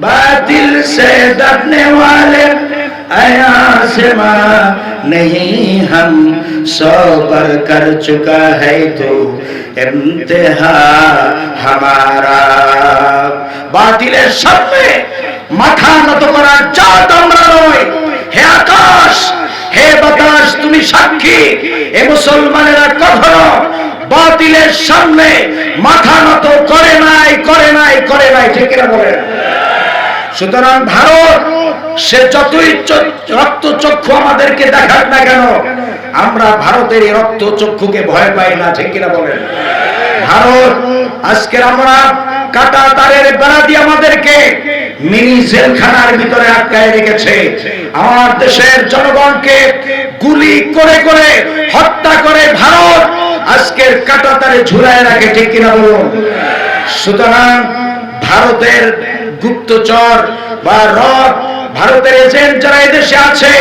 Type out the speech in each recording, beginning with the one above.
बातिल से डरने वाले आसमा नहीं हम सौ पर कर चुका है तो इम्तिहा हमारा বাতিলের সামনে মাথা নত করার জাত আমরা নয় হে আকাশ হে বাতাস তুমি সাক্ষী এ মুসলমানেরা কখনো বাতিলের সামনে মাথা নত, করে নাই করে নাই করে নাই, ঠিক না বলেন? সুতরাং ভারত, সে যতই রক্ত চক্ষু আমাদেরকে দেখাক না কেন, আমরা ভারতের এই রক্ত চক্ষুকে ভয় পাই না, ঠিক কিনা বলেন? ভারত, আজকের আমরা কাটা তারের বেড়া দিয়ে আমাদেরকে মিনি জেলখানার ভিতরে আটকায় রেখেছে। আমার দেশের জনগণকে গুলি করে করে হত্যা করে ভারত আজকের কাটা তারে ঝুলায় রাখে, ঠিক কিনা বলুন? সুতরাং ভারতের গুপ্তচর বা রব, ভারতের এজেন্ট যারা এদেশে আছে,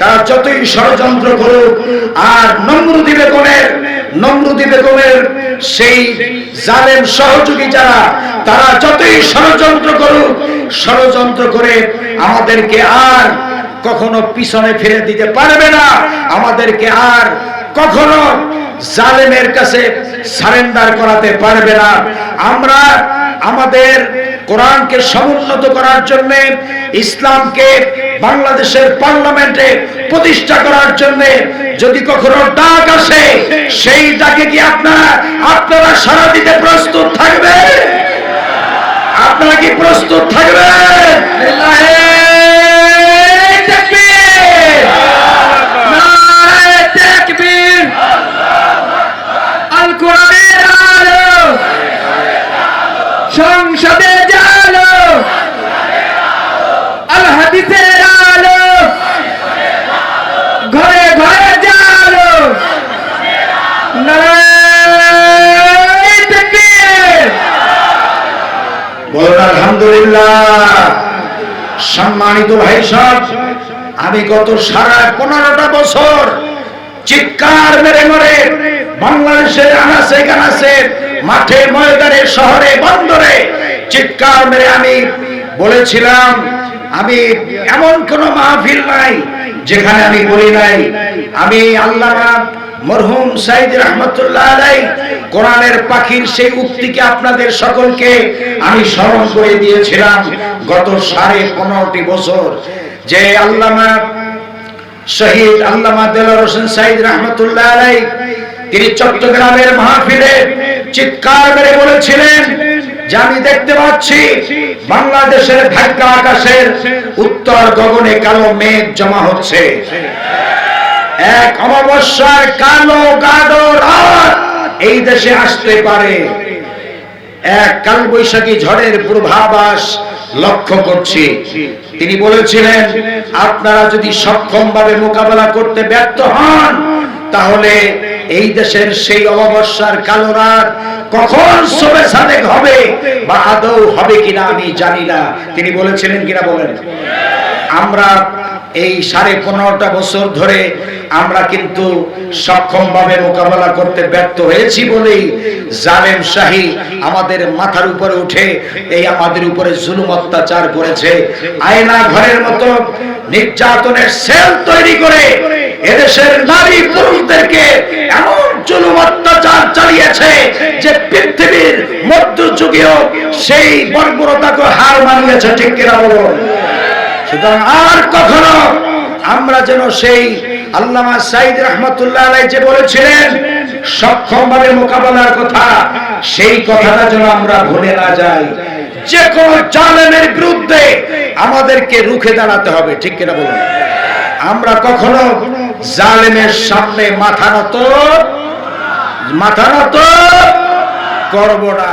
তারা যতই ষড়যন্ত্র করুক, আর নমরুদি বেগমের নমরুদি বেগমের সেই জালেম সহযোগী যারা, তারা যতই ষড়যন্ত্র করুক, ষড়যন্ত্র করে আমাদেরকে আর কখনো পিছনে ফিরে দিতে পারবে না। আমাদেরকে আর কখনো জালেমের কাছে সারেন্ডার করাতে পারবে না। আমরা আমাদের কোরআনকে সমুন্নত করার জন্য, ইসলামকে বাংলাদেশের পার্লামেন্টে প্রতিষ্ঠা করার জন্য যদি কখনো ডাক আসে, সেই ডাকে কি আপনারা আপনারা সারা দিতে প্রস্তুত থাকবে? আপনারা কি প্রস্তুত থাকবেন সংসদে জালো আল হাদিসের আলো ঘরে ঘরে জালো আলহামদুলিল্লাহ। সম্মানিত ভাই সব, আমি গত সারা পনেরোটা বছর চিৎকার মেরে মরে বাংলাদেশের আনাসে গানাসে মাঠে ময়দানে, শহরে, বন্দরে চিৎকার মেরে আমি বলেছিলাম, আমি এমন কোন মাহফিল নাই যেখানে আমি বলি নাই। আমি আল্লাহ মরহুম সাইদ রহমতুল্লাহ আলাই কোরআনের পাখির সেই উক্তিকে আপনাদের সকলকে আমি স্মরণ করে দিয়েছিলাম গত সাড়ে পনেরোটি বছর যে আল্লামা শহীদ আল্লামা দেলার হোসেন সাইদ রহমতুল্লাহ আলাই তিনি চট্টগ্রামের মাহফিলে চিৎকার মেরে বলেছিলেন, যে আমি দেখতে পাচ্ছি বাংলাদেশের ভাগ্য আকাশের উত্তর গগনে কালো মেঘ জমা হচ্ছে। এক অমাবস্যার কালো গাঢ় রাত এই দেশে আসতে পারে। এক কালবৈশাখী ঝড়ের পূর্বাভাস লক্ষ্য করছি। তিনি বলেছিলেন, আপনারা যদি সক্ষম ভাবে মোকাবেলা করতে ব্যর্থ হন, তাহলে এই দেশের সেই অমাবস্যার কালো রাত কখন সবে সাদেক হবে বা আদৌ হবে কিনা আমি জানি না। তিনি বলেছিলেন কিনা বলেন? আমরা এই সাড়ে পনেরোটা বছর ধরে আমরা কিন্তু সক্ষম ভাবে মোকাবেলা করতে ব্যর্থ হয়েছি বলেই জালেম শাহী আমাদের মাথার উপরে উঠে এই আমাদের উপরে জুলুম অত্যাচার করেছে। আয়না ঘরের মতো নির্যাতনের সেল তৈরি করে এদেশের নারী পুরুষদেরকে এমন জুলুম অত্যাচার চালিয়েছে যে পৃথিবীর মধ্যযুগীয় সেই বর্বরতাকে হার মানিয়েছে, ঠিক কিনা বলুন? সুতরাং আর কখনো আমরা যেন সেই আল্লামা সাইদ রহমতুল্লাহ আলাই যে বলেছিলেন সক্ষম ভাবে মোকাবেলার কথা, সেই কথাটা যেন আমরা ভুলে না যাই। যে কোন জালেমের বিরুদ্ধে আমাদেরকে রুখে দাঁড়াতে হবে, ঠিক কিনা বলুন? আমরা কখনো জালেমের সামনে মাথা নত মাথা নত করব না।